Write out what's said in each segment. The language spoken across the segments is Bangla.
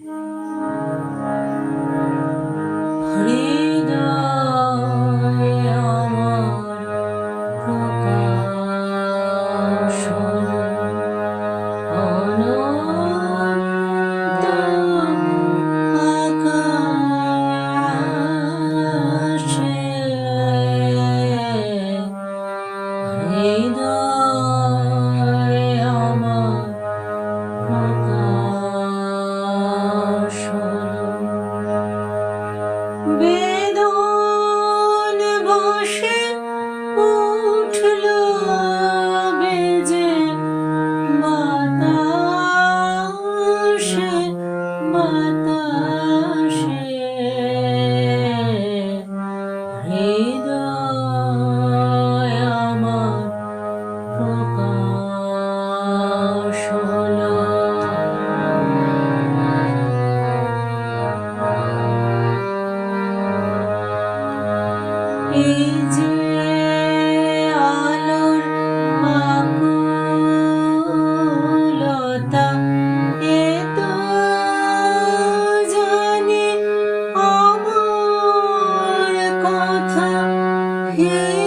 Mm-hmm. Baby. here.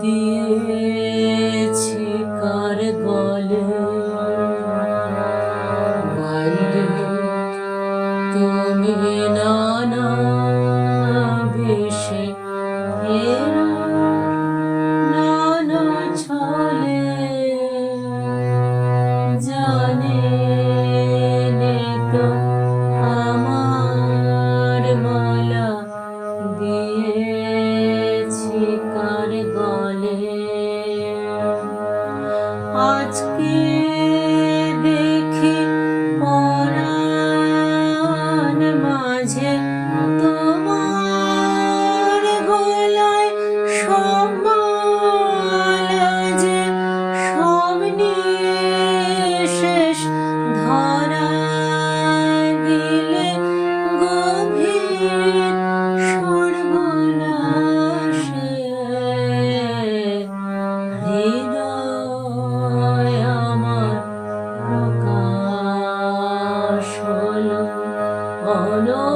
দিয়েছি কার গলে? বাইরে তুমি নানা বেশে আজকে Oh no.